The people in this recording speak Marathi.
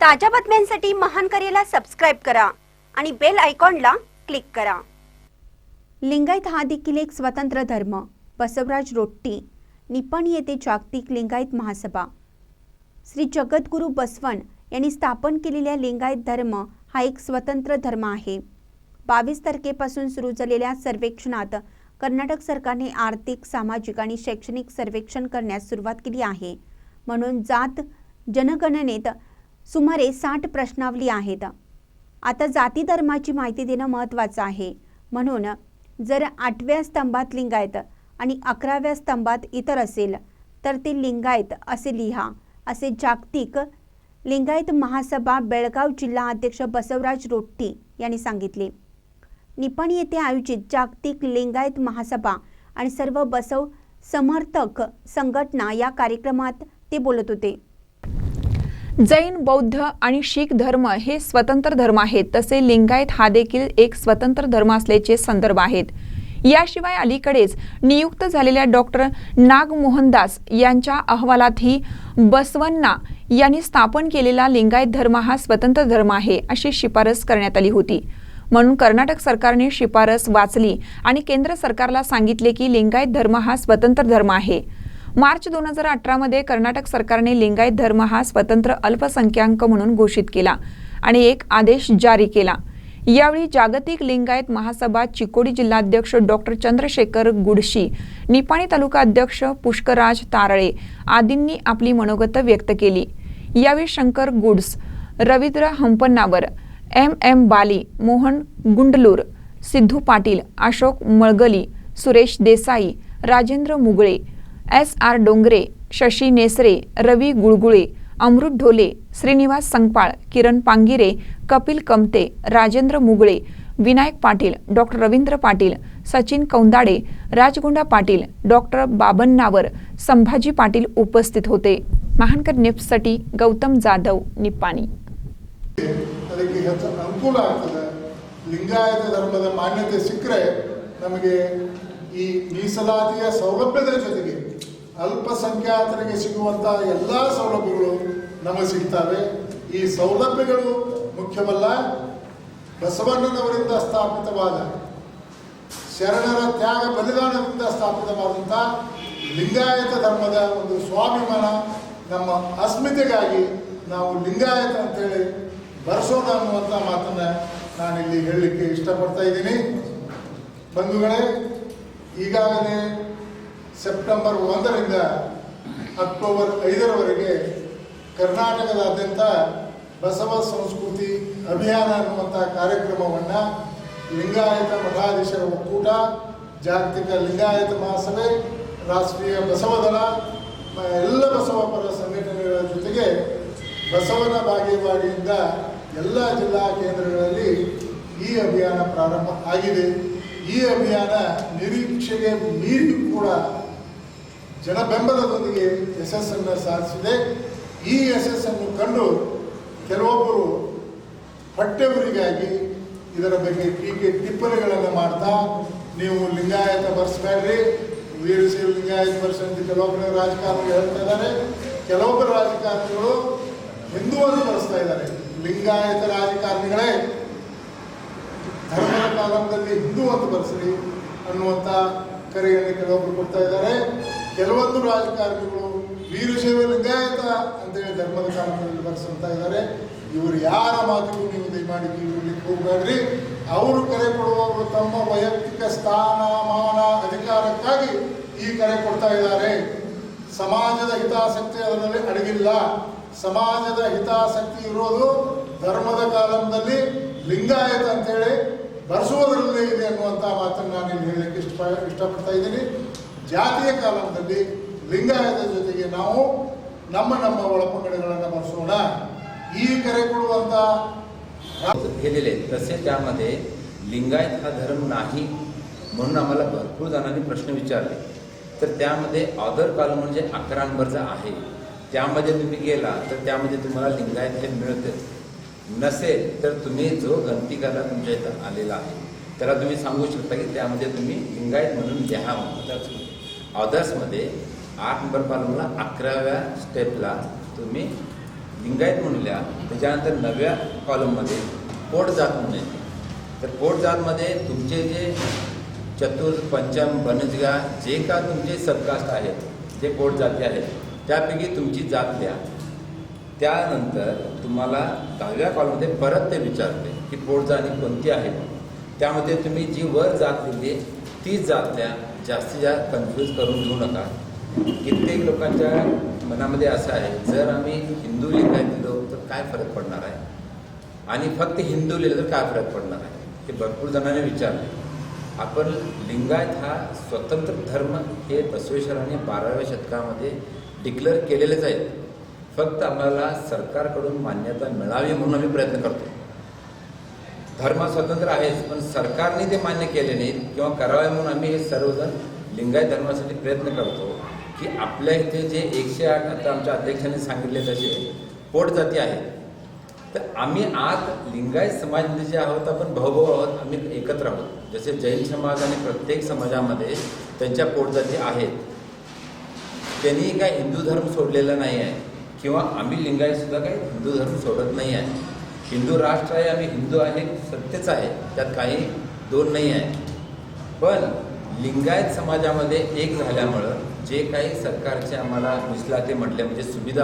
ताज्या बातम्यांसाठी महान करेला सबस्क्राईब करा आणि बेल आयकॉनला क्लिक करा. लिंगायत हा देखील एक स्वतंत्र धर्म बसवराज रोट्टी निपण येथे जागतिक लिंगायत महासभा. श्री जगद्गुरू बसवण यांनी स्थापन केलेल्या लिंगायत धर्म हा एक स्वतंत्र धर्म आहे. बावीस तारखेपासून सुरू झालेल्या सर्वेक्षणात कर्नाटक सरकारने आर्थिक सामाजिक आणि शैक्षणिक सर्वेक्षण करण्यास सुरुवात केली आहे. म्हणून जात जनगणनेत सुमारे साठ प्रश्नावली आहेत. आता जाती धर्माची माहिती देणं महत्त्वाचं आहे. म्हणून जर आठव्या स्तंभात लिंगायत आणि अकराव्या स्तंभात इतर असेल तर ते लिंगायत असे लिहा. असे जागतिक लिंगायत महासभा बेळगाव जिल्हा अध्यक्ष बसवराज रोट्टी यांनी सांगितले. निपण येथे आयोजित जागतिक लिंगायत महासभा आणि सर्व बसव समर्थक संघटना या कार्यक्रमात ते बोलत होते. जैन बौद्ध आणि शीख धर्म हे स्वतंत्र धर्म आहेत. तसे लिंगायत हा देखील एक स्वतंत्र धर्म असल्याचे संदर्भ आहेत. याशिवाय अलीकडेच नियुक्त झालेल्या डॉक्टर नागमोहनदास यांच्या अहवालातही बसवन्ना यांनी स्थापन केलेला लिंगायत धर्म हा स्वतंत्र धर्म आहे अशी शिफारस करण्यात आली होती. म्हणून कर्नाटक सरकारने शिफारस वाचली आणि केंद्र सरकारला सांगितले की लिंगायत धर्म हा स्वतंत्र धर्म आहे. मार्च दोन हजार अठरामध्ये कर्नाटक सरकारने लिंगायत धर्म हा स्वतंत्र अल्पसंख्याक म्हणून घोषित केला आणि एक आदेश जारी केला. यावेळी जागतिक लिंगायत महासभा चिकोडी जिल्हाध्यक्ष डॉक्टर चंद्रशेखर गुडशी निपाणी तालुका अध्यक्ष पुष्कराज तारळे आदींनी आपली मनोगत व्यक्त केली. यावेळी Shankar Guds Ravindra Hampannavar M M Bali Mohan Gundlur Siddhu Patil Ashok Malgali Suresh Desai Rajendra Mugale S R Dongre Shashi Nesare Ravi Gulgule Amrit Dhole Shrinivas Sangpal Kiran Pangire Kapil Kamte Rajendra Mugale Vinayak Patil doctor Ravindra Patil Sachin Kaundade Rajgonda Patil doctor Babannavar Sambhaji Patil उपस्थित होते महानकर न्यूजसाठी गौतम जाधव निपाणी ಅದಕ್ಕೆ ಹೆಚ್ಚು ಅನುಕೂಲ ಆಗ್ತದೆ ಲಿಂಗಾಯತ ಧರ್ಮದ ಮಾನ್ಯತೆ ಸಿಕ್ಕರೆ ನಮಗೆ ಈ ಮೀಸಲಾತಿಯ ಸೌಲಭ್ಯದ ಜೊತೆಗೆ ಅಲ್ಪಸಂಖ್ಯಾತರಿಗೆ ಸಿಗುವಂಥ ಎಲ್ಲ ಸೌಲಭ್ಯಗಳು ನಮಗೆ ಸಿಗ್ತವೆ. ಈ ಸೌಲಭ್ಯಗಳು ಮುಖ್ಯವಲ್ಲ. ಬಸವಣ್ಣನವರಿಂದ ಸ್ಥಾಪಿತವಾದ, ಶರಣರ ತ್ಯಾಗ ಬಲಿದಾನದಿಂದ ಸ್ಥಾಪಿತವಾದಂಥ ಲಿಂಗಾಯತ ಧರ್ಮದ ಒಂದು ಸ್ವಾಭಿಮಾನ ನಮ್ಮ ಅಸ್ಮಿತೆಗಾಗಿ ನಾವು ಲಿಂಗಾಯತ ಅಂತೇಳಿ ಬರೆಸೋಣ ಅನ್ನುವಂಥ ಮಾತನ್ನ ನಾನಿಲ್ಲಿ ಹೇಳಲಿಕ್ಕೆ ಇಷ್ಟಪಡ್ತಾ ಇದ್ದೀನಿ. ಬಂಧುಗಳೇ, ಈಗಾಗಲೇ ಸೆಪ್ಟೆಂಬರ್ ಒಂದರಿಂದ ಅಕ್ಟೋಬರ್ ಐದರವರೆಗೆ ಕರ್ನಾಟಕದಾದ್ಯಂತ ಬಸವ ಸಂಸ್ಕೃತಿ ಅಭಿಯಾನ ಅನ್ನುವಂಥ ಕಾರ್ಯಕ್ರಮವನ್ನು ಲಿಂಗಾಯತ ಮಠಾಧೀಶರ ಒಕ್ಕೂಟ, ಜಾಗತಿಕ ಲಿಂಗಾಯತ ಮಹಾಸಭೆ, ರಾಷ್ಟ್ರೀಯ ಬಸವದಳ ಎಲ್ಲ ಬಸವ ಪರ ಸಂಘಟನೆಗಳ ಜೊತೆಗೆ ಬಸವನ ಭಾಗೀವಾಡಿಯಿಂದ ಎಲ್ಲ ಜಿಲ್ಲಾ ಕೇಂದ್ರಗಳಲ್ಲಿ ಈ ಅಭಿಯಾನ ಪ್ರಾರಂಭ ಆಗಿದೆ. ಈ ಅಭಿಯಾನ ನಿರೀಕ್ಷೆಗೆ ಮೀರಿ ಕೂಡ ಜನ ಬೆಂಬಲದೊಂದಿಗೆ ಯಶಸ್ಸನ್ನು ಸಾಧಿಸಿದೆ. ಈ ಯಶಸ್ಸನ್ನು ಕಂಡು ಕೆಲವೊಬ್ಬರು ಹೊಟ್ಟೆವರಿಗಾಗಿ ಇದರ ಬಗ್ಗೆ ಟೀಕೆ ಟಿಪ್ಪಣಿಗಳನ್ನು ಮಾಡ್ತಾ, ನೀವು ಲಿಂಗಾಯತ ಬರ್ಸ್ಬೇಡ್ರಿ. ವೀರಸಿ ಲಿಂಗಾಯತ ಬರ್ಸಿ ಅಂತ ಕೆಲವೊಬ್ಬರು ರಾಜಕಾರಣಿಗಳು ಹೇಳ್ತಾ ಇದ್ದಾರೆ. ಕೆಲವೊಬ್ಬರು ರಾಜಕಾರಣಿಗಳು ಹಿಂದೂವನ್ನು ಬಳಸ್ತಾ ಇದ್ದಾರೆ. ಲಿಂಗಾಯತ ರಾಜಕಾರಣಿಗಳೇ, ಧರ್ಮದ ಕಾಲದಲ್ಲಿ ಹಿಂದೂ ಅಂತ ಬರೆಸ್ರಿ ಅನ್ನುವಂಥ ಕರೆಯನ್ನು ಕೆಲವೊಬ್ಬರು ಕೊಡ್ತಾ ಇದ್ದಾರೆ. ಕೆಲವೊಂದು ರಾಜಕಾರಣಿಗಳು ವೀರಶೈವ ಲಿಂಗಾಯತ ಅಂತೇಳಿ ಧರ್ಮದ ಕಾರಣದಲ್ಲಿ ಬರೆಸ್ತಾ ಇದ್ದಾರೆ. ಇವರು ಯಾರ ಮಾತಿಗೂ ನೀವು ದಯಮಾಡಿ ಕಿವಿಲಿಕ್ಕೆ ಹೋಗಬೇಡ್ರಿ. ಅವರು ಕರೆ ಕೊಡುವವರು ತಮ್ಮ ವೈಯಕ್ತಿಕ ಸ್ಥಾನ, ಮಾನ, ಅಧಿಕಾರಕ್ಕಾಗಿ ಈ ಕರೆ ಕೊಡ್ತಾ ಇದ್ದಾರೆ. ಸಮಾಜದ ಹಿತಾಸಕ್ತಿ ಅದರಲ್ಲಿ ಅಡಗಿಲ್ಲ. ಸಮಾಜದ ಹಿತಾಸಕ್ತಿ ಇರೋದು ಧರ್ಮದ ಕಾಲಂದಲ್ಲಿ ಲಿಂಗಾಯತ ಅಂತೇಳಿ ಬರೆಸುವುದರಲ್ಲೇ ಇದೆ ಅನ್ನುವಂಥ ಮಾತನ್ನು ನಾನು ಹೇಳಲಿಕ್ಕೆ ಇಷ್ಟ ಇಷ್ಟಪಡ್ತಾ ಇದ್ದೀನಿ. ಜಾತಿಯ ಕಾಲಂದಲ್ಲಿ ಲಿಂಗಾಯತ ಜೊತೆಗೆ ನಾವು ನಮ್ಮ ನಮ್ಮ ಒಳಪಂಗಡಗಳನ್ನು ಬರೆಸೋಣ ಈ ಕರೆ ಕೊಡುವಂಥ केलेले आहेत तसे त्यामध्ये लिंगायत हा धर्म नाही म्हणून आम्हाला भरपूर जणांनी प्रश्न विचारले तर त्यामध्ये ऑदर कॉलम म्हणजे अकरा नंबरचा आहे त्यामध्ये तुम्ही गेला तर त्यामध्ये तुम्हाला लिंगायत हे मिळते नसेल तर तुम्ही जो गणतिकाला तुमच्या इथं आलेला आहे त्याला तुम्ही सांगू शकता की त्यामध्ये तुम्ही लिंगायत म्हणून लिहा म्हणून ऑदर्समध्ये आठ नंबर कॉलमला अकराव्या स्टेपला तुम्ही लिंगायत म्हणल्या त्याच्यानंतर नव्या कॉलममध्ये पोट जात म्हणून येते तर पोट जातमध्ये तुमचे जे चतुर पंचम बनजगा जे का तुमचे सबकास्ट आहेत जे पोट जाती आहेत त्यापैकी तुमची जात द्या त्यानंतर तुम्हाला दहाव्या कॉलमध्ये परत ते विचारते की पोट जाती कोणती आहे. त्यामध्ये तुम्ही जी वर जात दिली तीच जात द्या जास्तीत जास्त कन्फ्यूज करून घेऊ नका. कित्येक लोकांच्या मनामध्ये असं आहे जर आम्ही हिंदू लिंगायत दिलो तर काय फरक पडणार आहे? आणि फक्त हिंदू लिहिलं तर काय फरक पडणार आहे? हे भरपूर जणांनी विचारले. आपण लिंगायत हा स्वतंत्र धर्म हे बसवेश्वराने बाराव्या शतकामध्ये डिक्लेअर केलेलेच आहेत. फक्त आम्हाला सरकारकडून मान्यता मिळावी म्हणून आम्ही प्रयत्न करतो धर्म स्वतंत्र आहेच पण सरकारने ते मान्य केले नाहीत किंवा करावे म्हणून आम्ही हे सर्वजण लिंगायत धर्मासाठी प्रयत्न करतो की आपल्या इथे जे एकशे आठ आता आमच्या अध्यक्षांनी सांगितले तसे पोट जाती आहेत. तर आम्ही आज लिंगायत समाजमध्ये जे आहोत आपण भाऊभाऊ आहोत आम्ही एकत्र आहोत. जसे जैन समाज आणि प्रत्येक समाजामध्ये त्यांच्या पोटजाती आहेत. त्यांनी काय हिंदू धर्म सोडलेला नाही आहे किंवा आम्ही लिंगायत सुद्धा काही हिंदू धर्म सोडत नाही आहे. हिंदू राष्ट्र आहे आम्ही हिंदू आहे सत्यच आहे. त्यात काही दोन नाही आहे. पण लिंगायत समाजामध्ये एक झाल्यामुळं जे काही सरकारचे आम्हाला मिसलाते म्हटले म्हणजे सुविधा